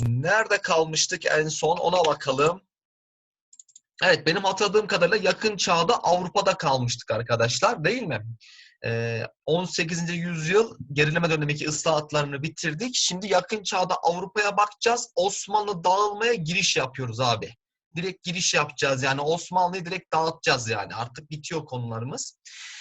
Nerede kalmıştık en son ona bakalım. Evet benim hatırladığım kadarıyla yakın çağda Avrupa'da kalmıştık arkadaşlar değil mi? Ee, 18. yüzyıl gerileme dönemindeki ıslahatlarını bitirdik. Şimdi yakın çağda Avrupa'ya bakacağız. Osmanlı dağılmaya giriş yapıyoruz abi. Direkt giriş yapacağız yani Osmanlı'yı direkt dağıtacağız yani artık bitiyor konularımız.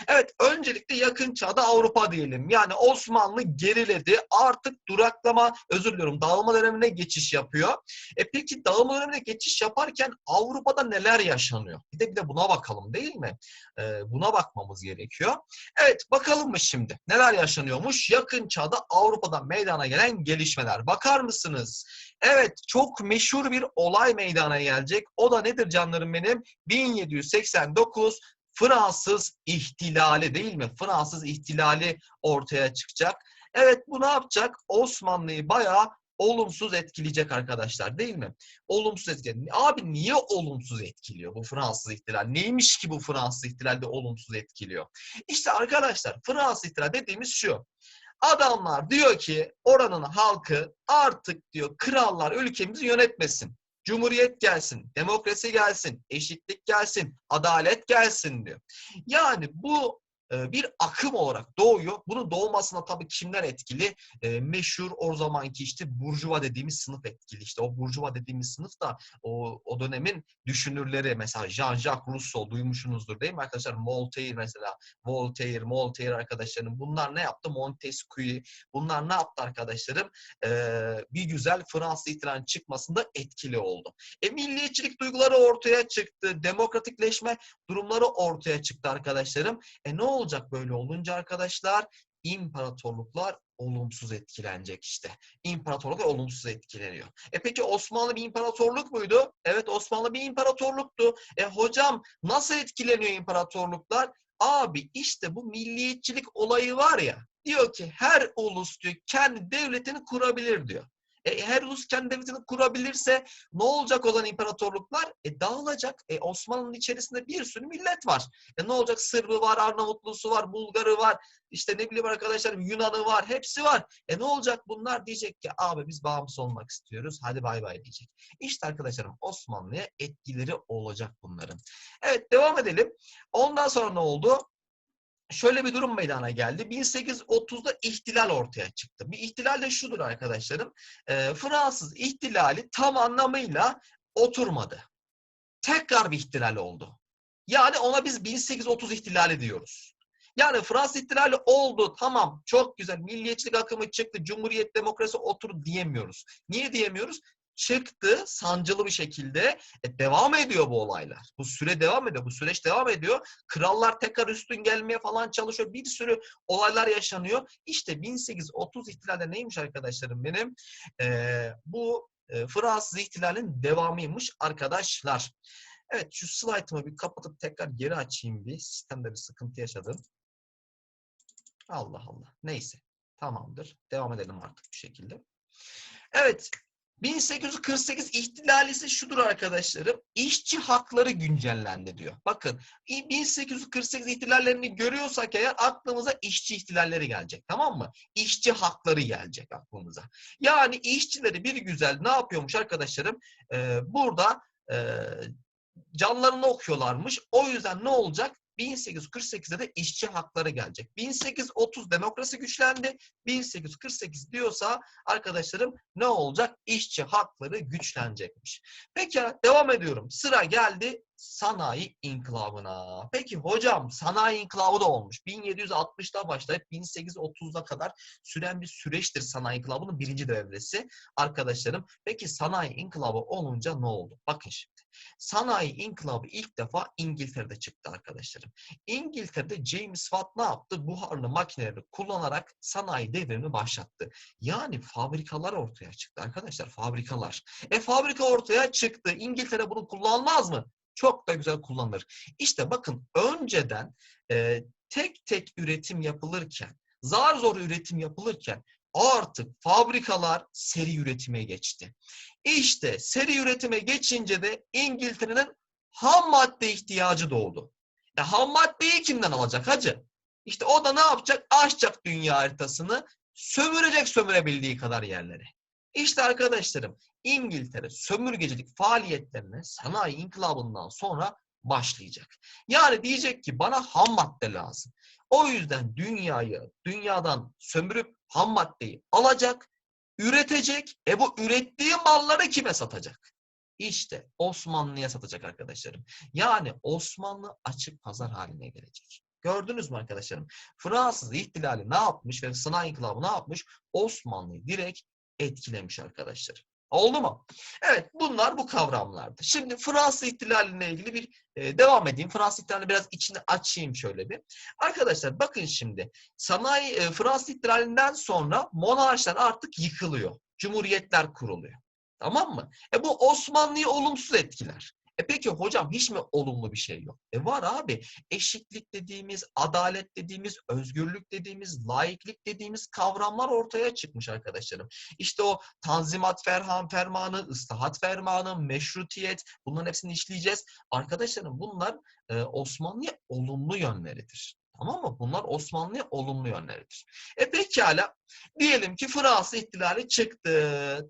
Evet öncelikle yakın çağda Avrupa diyelim. Yani Osmanlı geriledi artık duraklama özür diliyorum dağılma dönemine geçiş yapıyor. E peki dağılma dönemine geçiş yaparken Avrupa'da neler yaşanıyor? Bir de bir de buna bakalım değil mi? Ee, buna bakmamız gerekiyor. Evet bakalım mı şimdi? Neler yaşanıyormuş? Yakın çağda Avrupa'da meydana gelen gelişmeler. Bakar mısınız? Evet çok meşhur bir olay meydana gelecek. O da nedir canlarım benim? 1789 Fransız ihtilali değil mi? Fransız ihtilali ortaya çıkacak. Evet bu ne yapacak? Osmanlı'yı bayağı olumsuz etkileyecek arkadaşlar değil mi? Olumsuz etkileyecek. Abi niye olumsuz etkiliyor bu Fransız ihtilal? Neymiş ki bu Fransız ihtilalde olumsuz etkiliyor? İşte arkadaşlar Fransız ihtilal dediğimiz şu. Adamlar diyor ki oranın halkı artık diyor krallar ülkemizi yönetmesin. Cumhuriyet gelsin, demokrasi gelsin, eşitlik gelsin, adalet gelsin diyor. Yani bu bir akım olarak doğuyor. Bunun doğmasına tabii kimler etkili? E, meşhur o zamanki işte burjuva dediğimiz sınıf etkili. İşte o burjuva dediğimiz sınıf da o, o dönemin düşünürleri mesela Jean-Jacques Rousseau duymuşsunuzdur değil mi arkadaşlar? Voltaire mesela, Voltaire, Voltaire arkadaşlarım bunlar ne yaptı? Montesquieu bunlar ne yaptı arkadaşlarım? E, bir güzel Fransız ihtilalinin çıkmasında etkili oldu. E milliyetçilik duyguları ortaya çıktı. Demokratikleşme durumları ortaya çıktı arkadaşlarım. E ne olacak böyle olunca arkadaşlar? İmparatorluklar olumsuz etkilenecek işte. İmparatorluklar olumsuz etkileniyor. E peki Osmanlı bir imparatorluk muydu? Evet Osmanlı bir imparatorluktu. E hocam nasıl etkileniyor imparatorluklar? Abi işte bu milliyetçilik olayı var ya. Diyor ki her ulus diyor kendi devletini kurabilir diyor. E, her ulus kendi devletini kurabilirse ne olacak olan imparatorluklar? E, dağılacak. E, Osmanlı'nın içerisinde bir sürü millet var. E, ne olacak? Sırbı var, Arnavutlusu var, Bulgarı var, işte ne bileyim arkadaşlar Yunan'ı var, hepsi var. E ne olacak? Bunlar diyecek ki abi biz bağımsız olmak istiyoruz. Hadi bay bay diyecek. İşte arkadaşlarım Osmanlı'ya etkileri olacak bunların. Evet devam edelim. Ondan sonra ne oldu? Şöyle bir durum meydana geldi. 1830'da ihtilal ortaya çıktı. Bir ihtilal de şudur arkadaşlarım. E, Fransız ihtilali tam anlamıyla oturmadı. Tekrar bir ihtilal oldu. Yani ona biz 1830 ihtilali diyoruz. Yani Fransız ihtilali oldu tamam çok güzel milliyetçilik akımı çıktı cumhuriyet demokrasi otur diyemiyoruz. Niye diyemiyoruz? Çıktı sancılı bir şekilde e, devam ediyor bu olaylar. Bu süre devam ediyor. Bu süreç devam ediyor. Krallar tekrar üstün gelmeye falan çalışıyor. Bir sürü olaylar yaşanıyor. İşte 1830 ihtilalde neymiş arkadaşlarım benim? Ee, bu e, Fransız ihtilalin devamıymış arkadaşlar. Evet şu slaytımı bir kapatıp tekrar geri açayım bir. Sistemde bir sıkıntı yaşadım. Allah Allah. Neyse. Tamamdır. Devam edelim artık bir şekilde. Evet. 1848 ihtilalisi şudur arkadaşlarım. İşçi hakları güncellendi diyor. Bakın 1848 ihtilallerini görüyorsak eğer aklımıza işçi ihtilalleri gelecek. Tamam mı? İşçi hakları gelecek aklımıza. Yani işçileri bir güzel ne yapıyormuş arkadaşlarım? Ee, burada e, canlarını okuyorlarmış. O yüzden ne olacak? 1848'de de işçi hakları gelecek. 1830 demokrasi güçlendi. 1848 diyorsa arkadaşlarım ne olacak? İşçi hakları güçlenecekmiş. Peki devam ediyorum. Sıra geldi sanayi inkılabına. Peki hocam sanayi inkılabı da olmuş. 1760'da başlayıp 1830'a kadar süren bir süreçtir sanayi inkılabının birinci devresi. Arkadaşlarım peki sanayi inkılabı olunca ne oldu? Bakın şimdi. Sanayi inkılabı ilk defa İngiltere'de çıktı arkadaşlarım. İngiltere'de James Watt ne yaptı? Buharlı makineleri kullanarak sanayi devrimini başlattı. Yani fabrikalar ortaya çıktı arkadaşlar. Fabrikalar. E fabrika ortaya çıktı. İngiltere bunu kullanmaz mı? Çok da güzel kullanılır. İşte bakın önceden e, tek tek üretim yapılırken, zar zor üretim yapılırken artık fabrikalar seri üretime geçti. İşte seri üretime geçince de İngiltere'nin ham madde ihtiyacı doğdu. E, ham maddeyi kimden alacak hacı? İşte o da ne yapacak? Açacak dünya haritasını, sömürecek sömürebildiği kadar yerleri. İşte arkadaşlarım İngiltere sömürgecilik faaliyetlerine sanayi inkılabından sonra başlayacak. Yani diyecek ki bana ham madde lazım. O yüzden dünyayı dünyadan sömürüp ham maddeyi alacak, üretecek. E bu ürettiği malları kime satacak? İşte Osmanlı'ya satacak arkadaşlarım. Yani Osmanlı açık pazar haline gelecek. Gördünüz mü arkadaşlarım? Fransız ihtilali ne yapmış ve sanayi inkılabı ne yapmış? Osmanlı'yı direkt etkilemiş arkadaşlar. Oldu mu? Evet bunlar bu kavramlardı. Şimdi Fransız ihtilaliyle ilgili bir e, devam edeyim. Fransız ihtilalini biraz içini açayım şöyle bir. Arkadaşlar bakın şimdi sanayi e, Fransız ihtilalinden sonra monarşiler artık yıkılıyor. Cumhuriyetler kuruluyor. Tamam mı? E bu Osmanlı'yı olumsuz etkiler. E peki hocam hiç mi olumlu bir şey yok? E var abi. Eşitlik dediğimiz, adalet dediğimiz, özgürlük dediğimiz, laiklik dediğimiz kavramlar ortaya çıkmış arkadaşlarım. İşte o Tanzimat Ferhan Fermanı, ıslahat Fermanı, meşrutiyet bunların hepsini işleyeceğiz. Arkadaşlarım bunlar e, Osmanlı'ya olumlu yönleridir. Tamam mı? Bunlar Osmanlı'ya olumlu yönleridir. E pekala diyelim ki Fransız ihtilali çıktı.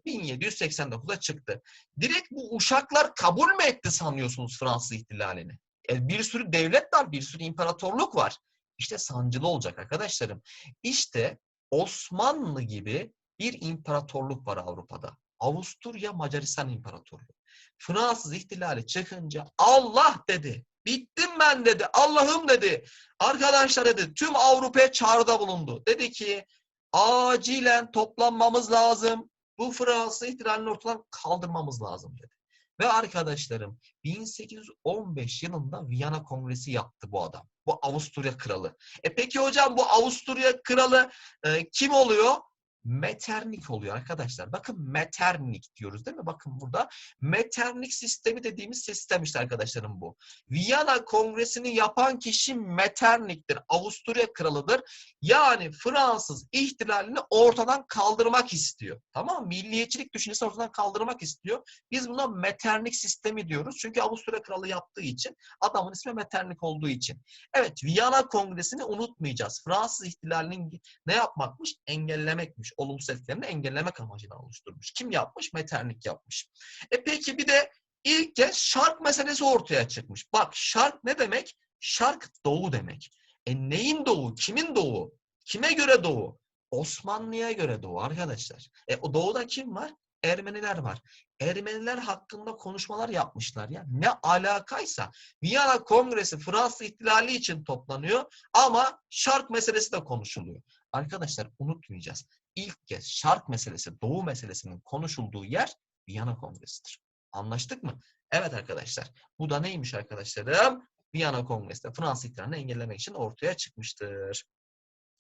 1789'da çıktı. Direkt bu uşaklar kabul mü etti sanıyorsunuz Fransız ihtilalini? E, bir sürü devlet var, bir sürü imparatorluk var. İşte sancılı olacak arkadaşlarım. İşte Osmanlı gibi bir imparatorluk var Avrupa'da. Avusturya Macaristan İmparatorluğu. Fransız ihtilali çıkınca Allah dedi. Bittim ben dedi. Allah'ım dedi. Arkadaşlar dedi tüm Avrupa'ya çağrıda bulundu. Dedi ki acilen toplanmamız lazım. Bu Fransız ihtilalini ortadan kaldırmamız lazım dedi. Ve arkadaşlarım 1815 yılında Viyana Kongresi yaptı bu adam. Bu Avusturya kralı. E peki hocam bu Avusturya kralı e, kim oluyor? Metternich oluyor arkadaşlar. Bakın Metternich diyoruz değil mi? Bakın burada Metternich sistemi dediğimiz sistem işte arkadaşlarım bu. Viyana Kongresi'ni yapan kişi Metternich'tir. Avusturya kralıdır. Yani Fransız ihtilalini ortadan kaldırmak istiyor. Tamam mı? Milliyetçilik düşüncesini ortadan kaldırmak istiyor. Biz buna Metternich sistemi diyoruz. Çünkü Avusturya kralı yaptığı için adamın ismi Metternich olduğu için. Evet Viyana Kongresi'ni unutmayacağız. Fransız ihtilalinin ne yapmakmış? Engellemekmiş. Olumsuz etkilerini engellemek amacıyla oluşturmuş. Kim yapmış? Metternich yapmış. E peki bir de ilk kez şark meselesi ortaya çıkmış. Bak şark ne demek? Şark doğu demek. E neyin doğu? Kimin doğu? Kime göre doğu? Osmanlı'ya göre doğu arkadaşlar. E o doğuda kim var? Ermeniler var. Ermeniler hakkında konuşmalar yapmışlar ya. Ne alakaysa Viyana Kongresi Fransız ihtilali için toplanıyor ama şark meselesi de konuşuluyor. Arkadaşlar unutmayacağız. İlk kez şark meselesi, doğu meselesinin konuşulduğu yer Viyana Kongresi'dir. Anlaştık mı? Evet arkadaşlar. Bu da neymiş arkadaşlarım? Viyana Kongresi'nde Fransız ihtilalini engellemek için ortaya çıkmıştır.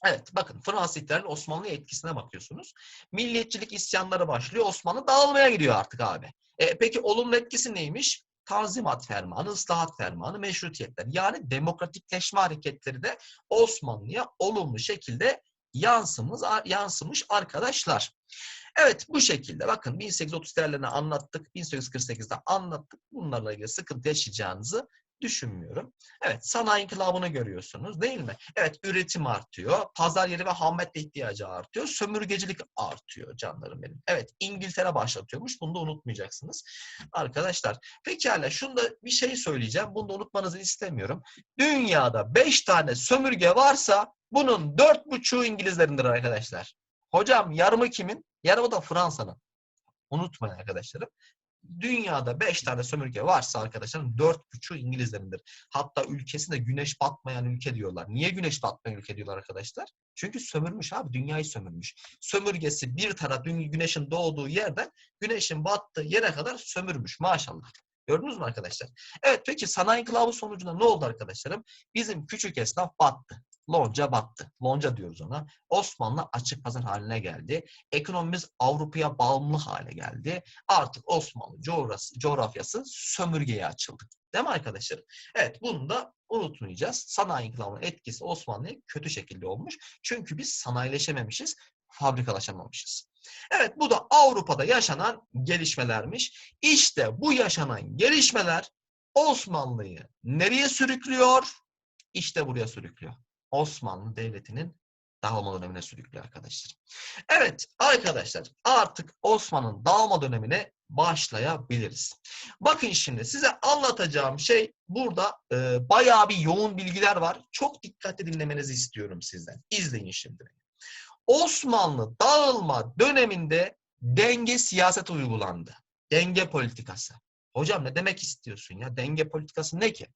Evet bakın Fransız ihtilalinin Osmanlı'ya etkisine bakıyorsunuz. Milliyetçilik isyanları başlıyor. Osmanlı dağılmaya gidiyor artık abi. E, peki olumlu etkisi neymiş? Tanzimat fermanı, ıslahat fermanı, meşrutiyetler. Yani demokratikleşme hareketleri de Osmanlı'ya olumlu şekilde yansımış, yansımış arkadaşlar. Evet bu şekilde bakın 1830 değerlerini anlattık. 1848'de anlattık. Bunlarla ilgili sıkıntı yaşayacağınızı düşünmüyorum. Evet sanayi inkılabını görüyorsunuz değil mi? Evet üretim artıyor. Pazar yeri ve ham madde ihtiyacı artıyor. Sömürgecilik artıyor canlarım benim. Evet İngiltere başlatıyormuş. Bunu da unutmayacaksınız. Arkadaşlar pekala şunu da bir şey söyleyeceğim. Bunu da unutmanızı istemiyorum. Dünyada 5 tane sömürge varsa bunun 4,5'u İngilizlerindir arkadaşlar. Hocam yarımı kimin? Yarımı da Fransa'nın. Unutmayın arkadaşlarım. Dünyada 5 tane sömürge varsa arkadaşlarım 4,5 İngilizlerindir. Hatta ülkesinde güneş batmayan ülke diyorlar. Niye güneş batmayan ülke diyorlar arkadaşlar? Çünkü sömürmüş abi. Dünyayı sömürmüş. Sömürgesi bir taraf güneşin doğduğu yerden güneşin battığı yere kadar sömürmüş. Maşallah. Gördünüz mü arkadaşlar? Evet peki sanayi inkılabı sonucunda ne oldu arkadaşlarım? Bizim küçük esnaf battı. Lonca battı. Lonca diyoruz ona. Osmanlı açık pazar haline geldi. Ekonomimiz Avrupa'ya bağımlı hale geldi. Artık Osmanlı coğrafyası, coğrafyası sömürgeye açıldı. Değil mi arkadaşlar? Evet bunu da unutmayacağız. Sanayi inkılabının etkisi Osmanlı'ya kötü şekilde olmuş. Çünkü biz sanayileşememişiz, fabrikalaşamamışız. Evet bu da Avrupa'da yaşanan gelişmelermiş. İşte bu yaşanan gelişmeler Osmanlı'yı nereye sürüklüyor? İşte buraya sürüklüyor. Osmanlı Devleti'nin dağılma dönemine sürüklüyor arkadaşlar. Evet arkadaşlar artık Osman'ın dağılma dönemine başlayabiliriz. Bakın şimdi size anlatacağım şey burada e, bayağı bir yoğun bilgiler var. Çok dikkatli dinlemenizi istiyorum sizden. İzleyin şimdi. Osmanlı dağılma döneminde denge siyaset uygulandı. Denge politikası. Hocam ne demek istiyorsun ya? Denge politikası ne ki?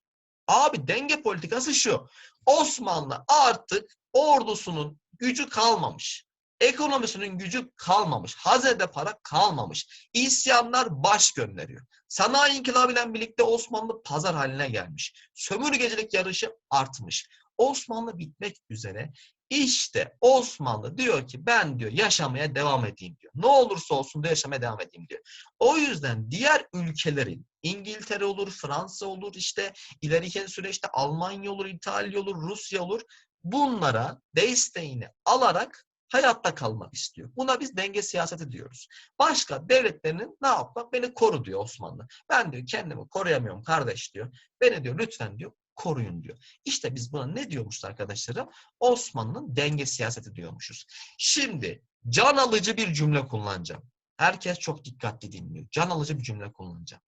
Abi denge politikası şu. Osmanlı artık ordusunun gücü kalmamış. Ekonomisinin gücü kalmamış. Hazine para kalmamış. İsyanlar baş gönderiyor. Sanayi inkılabıyla birlikte Osmanlı pazar haline gelmiş. Sömürgecilik yarışı artmış. Osmanlı bitmek üzere. İşte Osmanlı diyor ki ben diyor yaşamaya devam edeyim diyor. Ne olursa olsun da yaşamaya devam edeyim diyor. O yüzden diğer ülkelerin İngiltere olur, Fransa olur, işte ileriki süreçte Almanya olur, İtalya olur, Rusya olur. Bunlara desteğini alarak hayatta kalmak istiyor. Buna biz denge siyaseti diyoruz. Başka devletlerinin ne yapmak? Beni koru diyor Osmanlı. Ben diyor kendimi koruyamıyorum kardeş diyor. Beni diyor lütfen diyor koruyun diyor. İşte biz buna ne diyormuşuz arkadaşlarım? Osmanlı'nın denge siyaseti diyormuşuz. Şimdi can alıcı bir cümle kullanacağım. Herkes çok dikkatli dinliyor. Can alıcı bir cümle kullanacağım.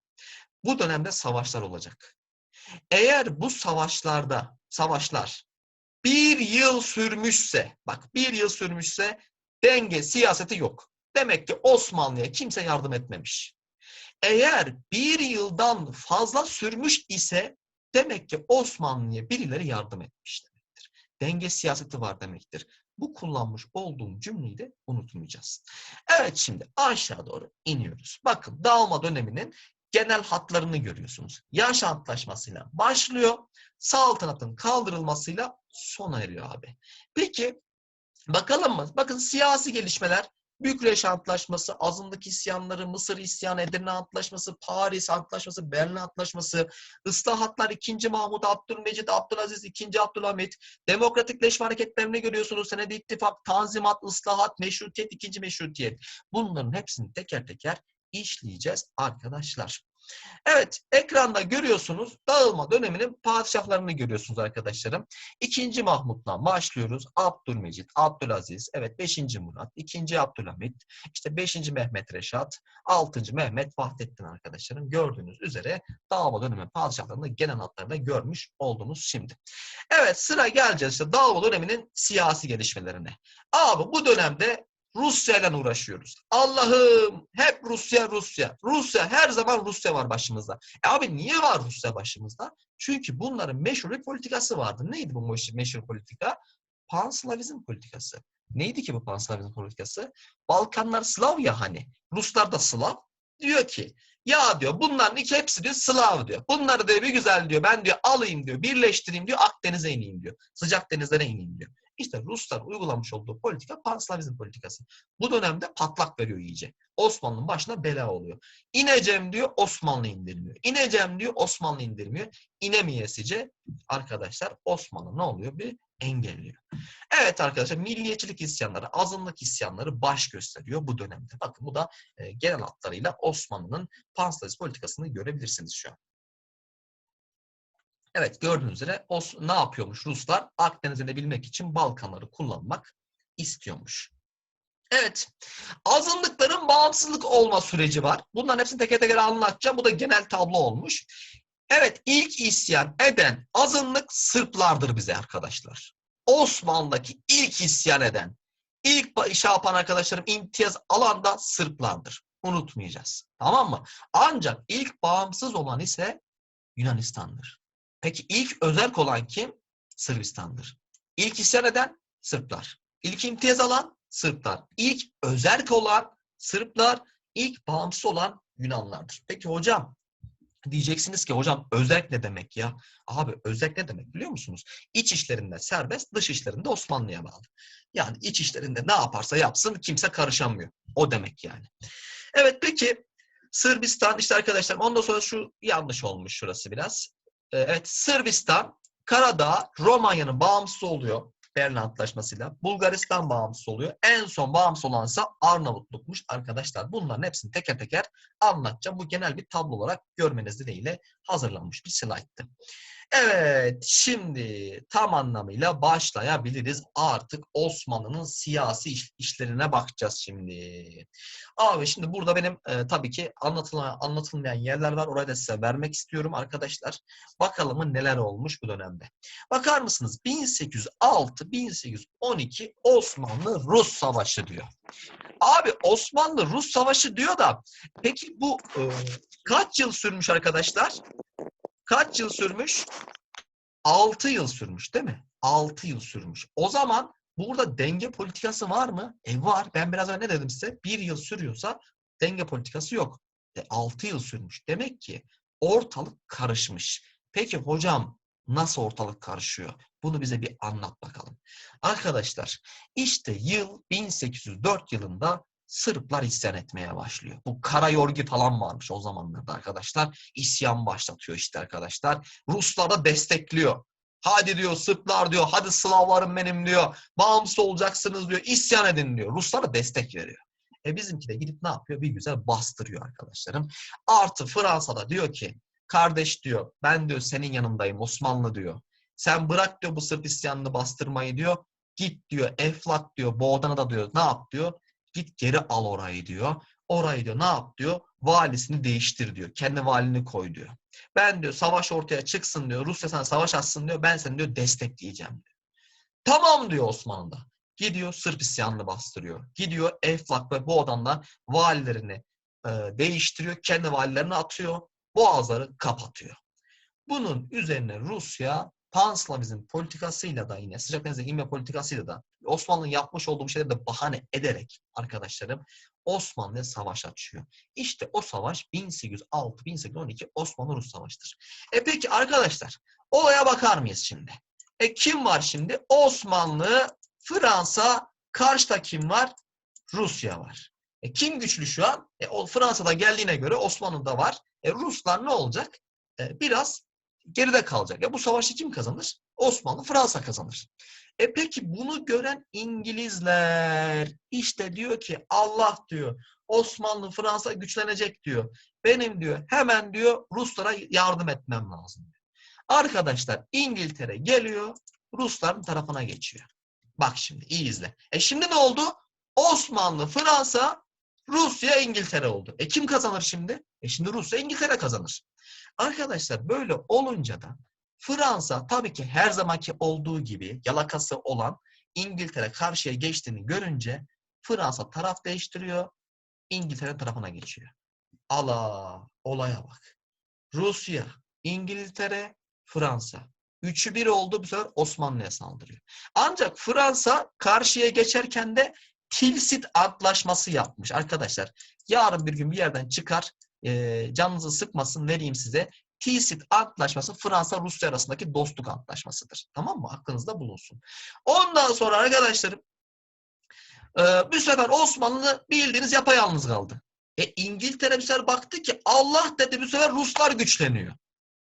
Bu dönemde savaşlar olacak. Eğer bu savaşlarda, savaşlar bir yıl sürmüşse, bak bir yıl sürmüşse denge siyaseti yok. Demek ki Osmanlı'ya kimse yardım etmemiş. Eğer bir yıldan fazla sürmüş ise demek ki Osmanlı'ya birileri yardım etmiş demektir. Denge siyaseti var demektir. Bu kullanmış olduğum cümleyi de unutmayacağız. Evet şimdi aşağı doğru iniyoruz. Bakın dağılma döneminin genel hatlarını görüyorsunuz. Yaş Antlaşması'yla başlıyor. Saltanatın kaldırılmasıyla sona eriyor abi. Peki bakalım mı? Bakın siyasi gelişmeler Bükreş Antlaşması, azınlık isyanları, Mısır isyanı, Edirne Antlaşması, Paris Antlaşması, Berlin Antlaşması, ıslahatlar 2. Mahmut, Abdülmecit, Abdülaziz, 2. Abdülhamit, demokratikleşme hareketlerini görüyorsunuz. Senedi ittifak, tanzimat, ıslahat, meşrutiyet, 2. meşrutiyet. Bunların hepsini teker teker işleyeceğiz arkadaşlar. Evet, ekranda görüyorsunuz dağılma döneminin padişahlarını görüyorsunuz arkadaşlarım. İkinci Mahmut'tan başlıyoruz. Abdülmecit, Abdülaziz, evet 5. Murat, 2. Abdülhamit, işte 5. Mehmet Reşat, 6. Mehmet Vahdettin arkadaşlarım. Gördüğünüz üzere dağılma dönemi padişahlarını genel adlarında görmüş oldunuz şimdi. Evet sıra geleceğiz işte dağılma döneminin siyasi gelişmelerine. Abi bu dönemde Rusya ile uğraşıyoruz. Allah'ım hep Rusya Rusya. Rusya her zaman Rusya var başımızda. E abi niye var Rusya başımızda? Çünkü bunların meşhur bir politikası vardı. Neydi bu meşhur politika? Panslavizm politikası. Neydi ki bu Panslavizm politikası? Balkanlar Slav ya hani. Ruslar da Slav. Diyor ki ya diyor bunların iki hepsi diyor Slav diyor. Bunları diyor bir güzel diyor ben diyor alayım diyor birleştireyim diyor Akdeniz'e ineyim diyor. Sıcak denizlere ineyim diyor. İşte Ruslar uygulamış olduğu politika Panslavizm politikası. Bu dönemde patlak veriyor iyice. Osmanlı'nın başına bela oluyor. İneceğim diyor Osmanlı indirmiyor. İneceğim diyor Osmanlı indirmiyor. İnemeyesice arkadaşlar Osmanlı ne oluyor? Bir engelliyor. Evet arkadaşlar milliyetçilik isyanları, azınlık isyanları baş gösteriyor bu dönemde. Bakın bu da e, genel hatlarıyla Osmanlı'nın Panslavizm politikasını görebilirsiniz şu an. Evet gördüğünüz üzere Os ne yapıyormuş Ruslar? Akdeniz'e bilmek için Balkanları kullanmak istiyormuş. Evet. Azınlıkların bağımsızlık olma süreci var. Bunların hepsini teker teker anlatacağım. Bu da genel tablo olmuş. Evet ilk isyan eden azınlık Sırplardır bize arkadaşlar. Osmanlı'daki ilk isyan eden, ilk şey yapan arkadaşlarım imtiyaz alan da Sırplardır. Unutmayacağız. Tamam mı? Ancak ilk bağımsız olan ise Yunanistan'dır. Peki ilk özerk olan kim? Sırbistan'dır. İlk isyan eden Sırplar. İlk imtiyaz alan Sırplar. İlk özerk olan Sırplar, ilk bağımsız olan Yunanlardır. Peki hocam diyeceksiniz ki hocam özerk ne demek ya? Abi özerk ne demek biliyor musunuz? İç işlerinde serbest, dış işlerinde Osmanlı'ya bağlı. Yani iç işlerinde ne yaparsa yapsın kimse karışamıyor. O demek yani. Evet peki Sırbistan işte arkadaşlar ondan sonra şu yanlış olmuş şurası biraz. Evet Sırbistan, Karadağ, Romanya'nın bağımsız oluyor. Berlin Antlaşması'yla. Bulgaristan bağımsız oluyor. En son bağımsız olansa Arnavutluk'muş arkadaşlar. Bunların hepsini teker teker anlatacağım. Bu genel bir tablo olarak görmeniz dileğiyle hazırlanmış bir slayttı. Evet, şimdi tam anlamıyla başlayabiliriz. Artık Osmanlı'nın siyasi iş- işlerine bakacağız şimdi. Abi şimdi burada benim e, tabii ki anlatılan, anlatılmayan yerler var. Orayı da size vermek istiyorum arkadaşlar. Bakalım neler olmuş bu dönemde. Bakar mısınız? 1806-1812 Osmanlı-Rus Savaşı diyor. Abi Osmanlı-Rus Savaşı diyor da peki bu e, kaç yıl sürmüş arkadaşlar? Kaç yıl sürmüş? 6 yıl sürmüş değil mi? 6 yıl sürmüş. O zaman burada denge politikası var mı? E var. Ben biraz önce ne dedim size? 1 yıl sürüyorsa denge politikası yok. E 6 yıl sürmüş. Demek ki ortalık karışmış. Peki hocam nasıl ortalık karışıyor? Bunu bize bir anlat bakalım. Arkadaşlar işte yıl 1804 yılında Sırplar isyan etmeye başlıyor. Bu Karayorgi falan varmış o zamanlarda arkadaşlar. İsyan başlatıyor işte arkadaşlar. Ruslar da destekliyor. Hadi diyor Sırplar diyor, hadi Slavlarım benim diyor. Bağımsız olacaksınız diyor, isyan edin diyor. Ruslar da destek veriyor. E bizimki de gidip ne yapıyor? Bir güzel bastırıyor arkadaşlarım. Artı Fransa'da diyor ki, kardeş diyor, ben diyor senin yanındayım Osmanlı diyor. Sen bırak diyor bu Sırp isyanını bastırmayı diyor. Git diyor Eflak diyor, Boğdan'a da diyor ne yap diyor. Git geri al orayı diyor. Orayı diyor ne yap diyor. Valisini değiştir diyor. Kendi valini koy diyor. Ben diyor savaş ortaya çıksın diyor. Rusya sana savaş açsın diyor. Ben seni diyor destekleyeceğim diyor. Tamam diyor Osmanlı da. Gidiyor Sırp isyanını bastırıyor. Gidiyor Eflak ve Boğdan'la valilerini e, değiştiriyor. Kendi valilerini atıyor. Boğazları kapatıyor. Bunun üzerine Rusya Panslavizm politikasıyla da yine sıcak denizde inme politikasıyla da Osmanlı'nın yapmış olduğu şeyleri de bahane ederek arkadaşlarım Osmanlı'ya savaş açıyor. İşte o savaş 1806-1812 Osmanlı-Rus savaşıdır. E peki arkadaşlar olaya bakar mıyız şimdi? E kim var şimdi? Osmanlı, Fransa, karşıda kim var? Rusya var. E kim güçlü şu an? E, Fransa'da geldiğine göre Osmanlı'da var. E Ruslar ne olacak? E, biraz geride kalacak. Ya bu savaşı kim kazanır? Osmanlı, Fransa kazanır. E peki bunu gören İngilizler işte diyor ki Allah diyor Osmanlı, Fransa güçlenecek diyor. Benim diyor hemen diyor Ruslara yardım etmem lazım. Arkadaşlar İngiltere geliyor Rusların tarafına geçiyor. Bak şimdi iyi izle. E şimdi ne oldu? Osmanlı, Fransa, Rusya, İngiltere oldu. E kim kazanır şimdi? E şimdi Rusya, İngiltere kazanır. Arkadaşlar böyle olunca da Fransa tabii ki her zamanki olduğu gibi yalakası olan İngiltere karşıya geçtiğini görünce Fransa taraf değiştiriyor. İngiltere tarafına geçiyor. Allah olaya bak. Rusya, İngiltere, Fransa. Üçü bir oldu bu sefer Osmanlı'ya saldırıyor. Ancak Fransa karşıya geçerken de Tilsit Antlaşması yapmış arkadaşlar. Yarın bir gün bir yerden çıkar e, canınızı sıkmasın vereyim size. Tilsit Antlaşması Fransa-Rusya arasındaki dostluk antlaşmasıdır. Tamam mı? Aklınızda bulunsun. Ondan sonra arkadaşlarım e, bu sefer Osmanlı bildiğiniz yapayalnız kaldı. E İngiltere bir sefer baktı ki Allah dedi bu sefer Ruslar güçleniyor.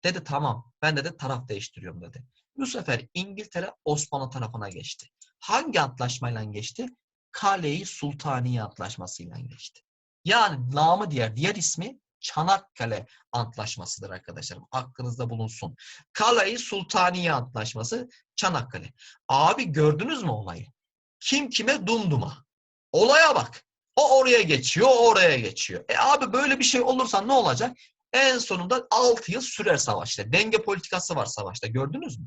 Dedi tamam ben dedi taraf değiştiriyorum dedi. Bu sefer İngiltere Osmanlı tarafına geçti. Hangi antlaşmayla geçti? Kale-i Sultaniye Antlaşması'yla geçti. Yani namı diğer, diğer ismi Çanakkale Antlaşması'dır arkadaşlarım. Aklınızda bulunsun. Kale-i Sultaniye Antlaşması Çanakkale. Abi gördünüz mü olayı? Kim kime dumduma. Olaya bak. O oraya geçiyor, o oraya geçiyor. E abi böyle bir şey olursa ne olacak? En sonunda 6 yıl sürer savaşta. Denge politikası var savaşta. Gördünüz mü?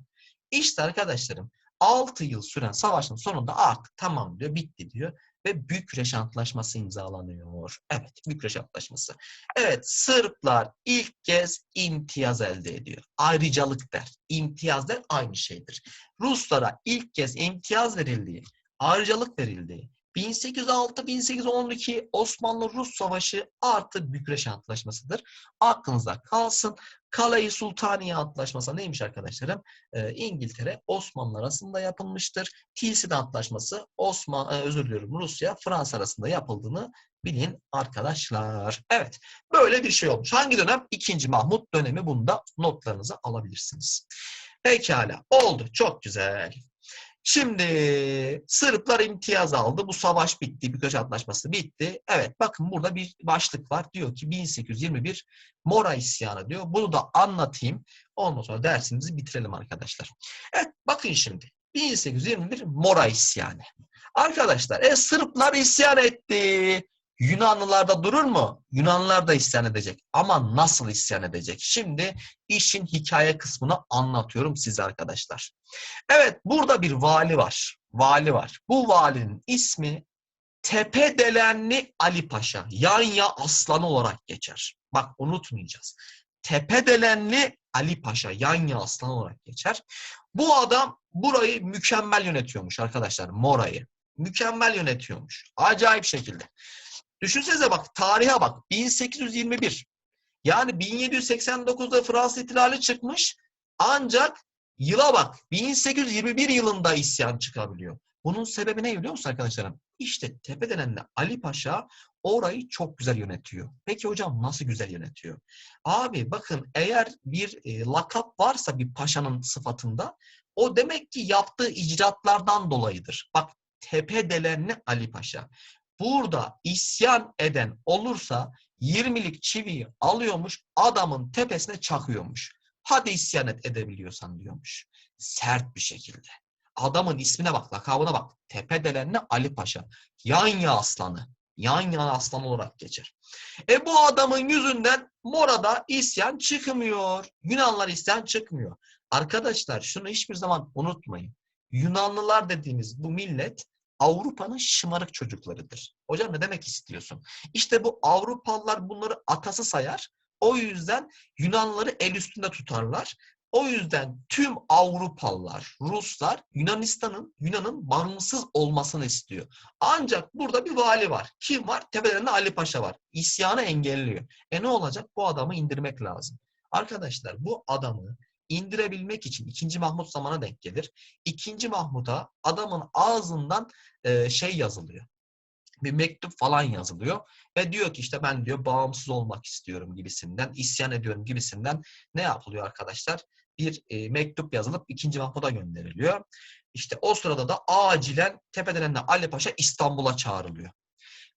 İşte arkadaşlarım 6 yıl süren savaşın sonunda artık tamam diyor, bitti diyor ve Bükreş Antlaşması imzalanıyor. Evet, Bükreş Antlaşması. Evet, Sırplar ilk kez imtiyaz elde ediyor. Ayrıcalık der. İmtiyaz der aynı şeydir. Ruslara ilk kez imtiyaz verildiği, ayrıcalık verildiği, 1806-1812 Osmanlı-Rus Savaşı artı Bükreş Antlaşması'dır. Aklınızda kalsın. Kale-i Sultaniye Antlaşması neymiş arkadaşlarım? Ee, İngiltere Osmanlı arasında yapılmıştır. Tilsit Antlaşması Osman e, özür diliyorum Rusya Fransa arasında yapıldığını bilin arkadaşlar. Evet. Böyle bir şey olmuş. Hangi dönem? İkinci Mahmut dönemi. Bunda notlarınızı alabilirsiniz. Pekala. Oldu. Çok güzel. Şimdi Sırplar imtiyaz aldı. Bu savaş bitti. Bükreş Antlaşması bitti. Evet bakın burada bir başlık var. Diyor ki 1821 Mora isyanı diyor. Bunu da anlatayım. Ondan sonra dersimizi bitirelim arkadaşlar. Evet bakın şimdi. 1821 Mora isyanı. Arkadaşlar e, Sırplar isyan etti. Yunanlılar da durur mu? Yunanlılar da isyan edecek. Ama nasıl isyan edecek? Şimdi işin hikaye kısmını anlatıyorum size arkadaşlar. Evet burada bir vali var. Vali var. Bu valinin ismi Tepedelenli Ali Paşa. Yanya Aslanı olarak geçer. Bak unutmayacağız. Tepedelenli Ali Paşa. Yanya Aslanı olarak geçer. Bu adam burayı mükemmel yönetiyormuş arkadaşlar. Mora'yı. Mükemmel yönetiyormuş. Acayip şekilde. Düşünsenize bak tarihe bak. 1821. Yani 1789'da Fransız ihtilali çıkmış. Ancak yıla bak. 1821 yılında isyan çıkabiliyor. Bunun sebebi ne biliyor musun arkadaşlarım? İşte Tepedelen'le Ali Paşa orayı çok güzel yönetiyor. Peki hocam nasıl güzel yönetiyor? Abi bakın eğer bir e, lakap varsa bir paşanın sıfatında o demek ki yaptığı icraatlardan dolayıdır. Bak Tepedelenli Ali Paşa. Burada isyan eden olursa 20'lik çiviyi alıyormuş adamın tepesine çakıyormuş. Hadi isyan et edebiliyorsan diyormuş. Sert bir şekilde. Adamın ismine bak, lakabına bak. Tepedelenli Ali Paşa. Yanya aslanı. Yanya aslanı olarak geçer. E bu adamın yüzünden Mora'da isyan çıkmıyor. Yunanlar isyan çıkmıyor. Arkadaşlar şunu hiçbir zaman unutmayın. Yunanlılar dediğimiz bu millet Avrupa'nın şımarık çocuklarıdır. Hocam ne demek istiyorsun? İşte bu Avrupalılar bunları atası sayar. O yüzden Yunanlıları el üstünde tutarlar. O yüzden tüm Avrupalılar, Ruslar Yunanistan'ın, Yunan'ın bağımsız olmasını istiyor. Ancak burada bir vali var. Kim var? Tepelerinde Ali Paşa var. İsyanı engelliyor. E ne olacak? Bu adamı indirmek lazım. Arkadaşlar bu adamı indirebilmek için 2. Mahmut zamana denk gelir. 2. Mahmut'a adamın ağzından e, şey yazılıyor. Bir mektup falan yazılıyor ve diyor ki işte ben diyor bağımsız olmak istiyorum gibisinden, isyan ediyorum gibisinden ne yapılıyor arkadaşlar? Bir e, mektup yazılıp 2. Mahmut'a gönderiliyor. İşte o sırada da acilen Tepedelen'le Ali Paşa İstanbul'a çağrılıyor.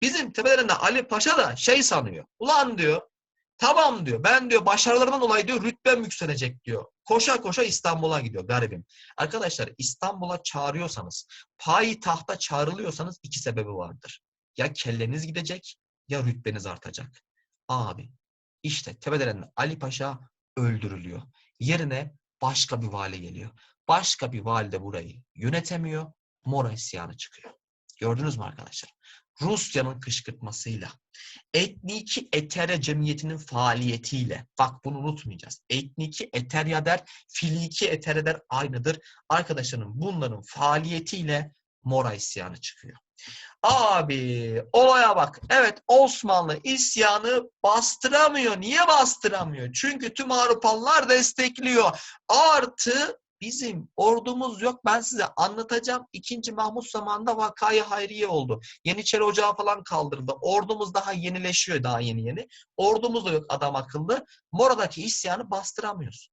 Bizim Tepedelen'le Ali Paşa da şey sanıyor. Ulan diyor Tamam diyor. Ben diyor başarılarından dolayı diyor rütbem yükselecek diyor. Koşa koşa İstanbul'a gidiyor garibim. Arkadaşlar İstanbul'a çağırıyorsanız, payitahta çağrılıyorsanız iki sebebi vardır. Ya kelleniz gidecek ya rütbeniz artacak. Abi işte Tepedelen'de Ali Paşa öldürülüyor. Yerine başka bir vali geliyor. Başka bir vali de burayı yönetemiyor. Mora isyanı çıkıyor. Gördünüz mü arkadaşlar? Rusya'nın kışkırtmasıyla, etniki etere cemiyetinin faaliyetiyle, bak bunu unutmayacağız. Etniki eter ya der, filiki eter eder aynıdır. Arkadaşlarım bunların faaliyetiyle Mora isyanı çıkıyor. Abi olaya bak. Evet Osmanlı isyanı bastıramıyor. Niye bastıramıyor? Çünkü tüm Avrupalılar destekliyor. Artı Bizim ordumuz yok. Ben size anlatacağım. İkinci Mahmut zamanında vakayı hayriye oldu. Yeniçeri Ocağı falan kaldırıldı. Ordumuz daha yenileşiyor daha yeni yeni. Ordumuz da yok adam akıllı. Mora'daki isyanı bastıramıyoruz.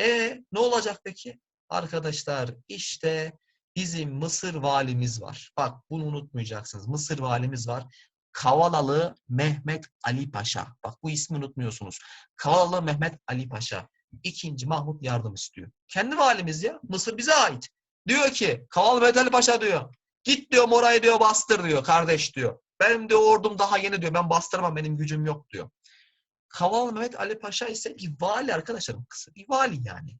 E ne olacak peki? Arkadaşlar işte bizim Mısır valimiz var. Bak bunu unutmayacaksınız. Mısır valimiz var. Kavalalı Mehmet Ali Paşa. Bak bu ismi unutmuyorsunuz. Kavalalı Mehmet Ali Paşa. İkinci Mahmut yardım istiyor. Kendi valimiz ya. Mısır bize ait. Diyor ki Kaval Mehmet Paşa diyor. Git diyor Moray'ı diyor bastır diyor kardeş diyor. Benim diyor ordum daha yeni diyor. Ben bastıramam benim gücüm yok diyor. Kaval Mehmet Ali Paşa ise bir vali arkadaşlarım. Kısa bir vali yani.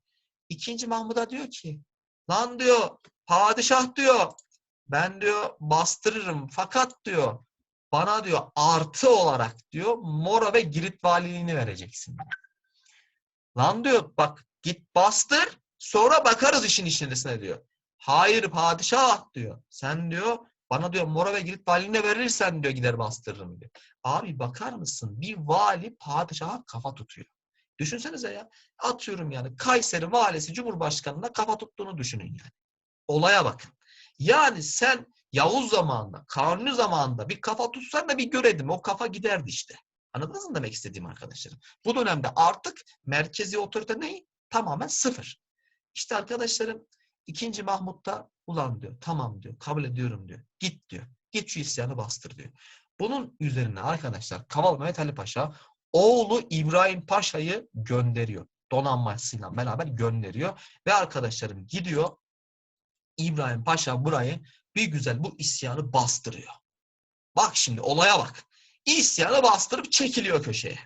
İkinci Mahmut'a diyor ki lan diyor padişah diyor ben diyor bastırırım fakat diyor bana diyor artı olarak diyor Mora ve Girit valiliğini vereceksin. Lan diyor bak git bastır sonra bakarız işin içerisine diyor. Hayır padişah diyor. Sen diyor bana diyor Mora ve Girit valiliğine verirsen diyor gider bastırırım diyor. Abi bakar mısın bir vali padişaha kafa tutuyor. Düşünsenize ya atıyorum yani Kayseri valisi Cumhurbaşkanı'na kafa tuttuğunu düşünün yani. Olaya bakın. Yani sen Yavuz zamanında, Kanuni zamanında bir kafa tutsan da bir göredim. O kafa giderdi işte. Anladınız mı demek istediğim arkadaşlarım? Bu dönemde artık merkezi otorite ne? Tamamen sıfır. İşte arkadaşlarım İkinci Mahmut da ulan diyor tamam diyor kabul ediyorum diyor. Git diyor. Git şu isyanı bastır diyor. Bunun üzerine arkadaşlar Kaval Mehmet Ali Paşa oğlu İbrahim Paşa'yı gönderiyor. Donanmasıyla beraber gönderiyor. Ve arkadaşlarım gidiyor İbrahim Paşa burayı bir güzel bu isyanı bastırıyor. Bak şimdi olaya bak. İsyanı bastırıp çekiliyor köşeye.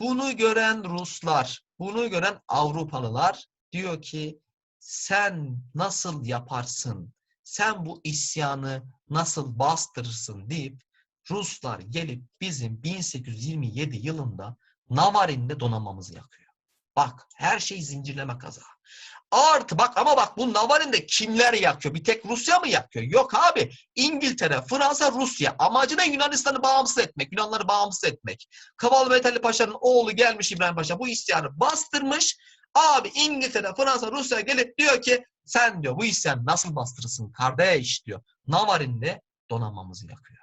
Bunu gören Ruslar, bunu gören Avrupalılar diyor ki sen nasıl yaparsın? Sen bu isyanı nasıl bastırırsın deyip Ruslar gelip bizim 1827 yılında Navarin'de donanmamızı yakıyor. Bak her şey zincirleme kaza. Artı bak ama bak bu Navarin'de kimler yakıyor? Bir tek Rusya mı yakıyor? Yok abi. İngiltere, Fransa, Rusya. Amacı ne? Yunanistan'ı bağımsız etmek. Yunanları bağımsız etmek. Kaval Metali Paşa'nın oğlu gelmiş İbrahim Paşa bu isyanı bastırmış. Abi İngiltere, Fransa, Rusya gelip diyor ki sen diyor bu isyanı nasıl bastırırsın kardeş diyor. Navarin'de donanmamızı yakıyor.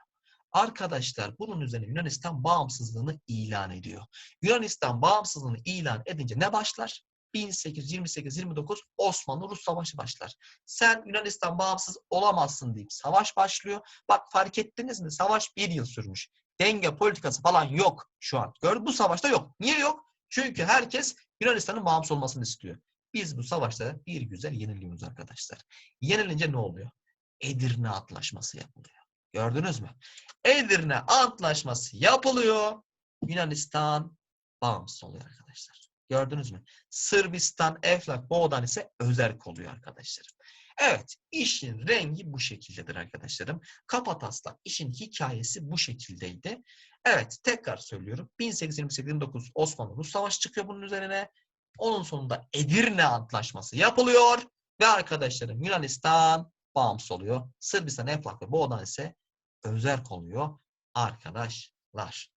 Arkadaşlar bunun üzerine Yunanistan bağımsızlığını ilan ediyor. Yunanistan bağımsızlığını ilan edince ne başlar? 1828-29 Osmanlı-Rus Savaşı başlar. Sen Yunanistan bağımsız olamazsın deyip savaş başlıyor. Bak fark ettiniz mi? Savaş bir yıl sürmüş. Denge politikası falan yok şu an. Gördün bu savaşta yok. Niye yok? Çünkü herkes Yunanistan'ın bağımsız olmasını istiyor. Biz bu savaşta bir güzel yeniliyoruz arkadaşlar. Yenilince ne oluyor? Edirne Antlaşması yapılıyor. Gördünüz mü? Edirne Antlaşması yapılıyor. Yunanistan bağımsız oluyor arkadaşlar. Gördünüz mü? Sırbistan, Eflak, Boğdan ise özerk oluyor arkadaşlarım. Evet, işin rengi bu şekildedir arkadaşlarım. Kapataslak işin hikayesi bu şekildeydi. Evet, tekrar söylüyorum. 1828-29 Osmanlı-Rus Savaşı çıkıyor bunun üzerine. Onun sonunda Edirne Antlaşması yapılıyor. Ve arkadaşlarım Yunanistan bağımsız oluyor. Sırbistan, Eflak ve Boğdan ise özerk oluyor arkadaşlar.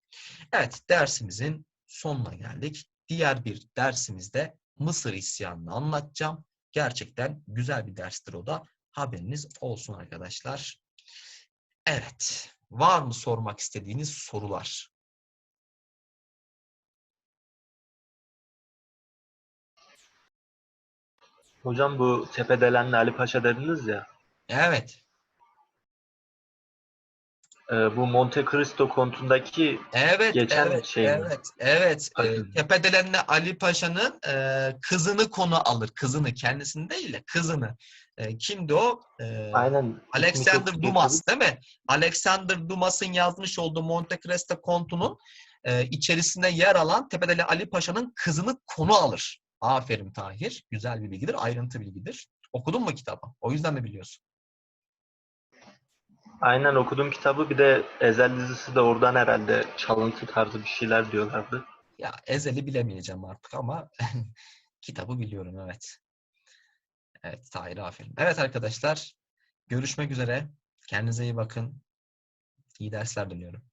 Evet, dersimizin sonuna geldik. Diğer bir dersimizde Mısır isyanını anlatacağım. Gerçekten güzel bir derstir o da. Haberiniz olsun arkadaşlar. Evet. Var mı sormak istediğiniz sorular? Hocam bu Tepedelenli Ali Paşa dediniz ya. Evet. E, bu Monte Cristo kontundaki Evet, Geçen evet, şey mi? evet, evet. Ee, Bakın. Tepedelenli Ali Paşa'nın e, kızını konu alır. Kızını, kendisini değil de kızını. E, kimdi o? E, aynen Alexander Dumas değil mi? Alexander Dumas'ın yazmış olduğu Monte Cristo kontunun e, içerisinde yer alan Tepedeli Ali Paşa'nın kızını konu alır. Aferin Tahir. Güzel bir bilgidir. Ayrıntı bilgidir. Okudun mu kitabı? O yüzden mi biliyorsun? Aynen okudum kitabı bir de Ezel dizisi de oradan herhalde çalıntı tarzı bir şeyler diyorlardı. Ya ezeli bilemeyeceğim artık ama kitabı biliyorum evet. Evet Tahir aferin. Evet arkadaşlar görüşmek üzere. Kendinize iyi bakın. İyi dersler diliyorum.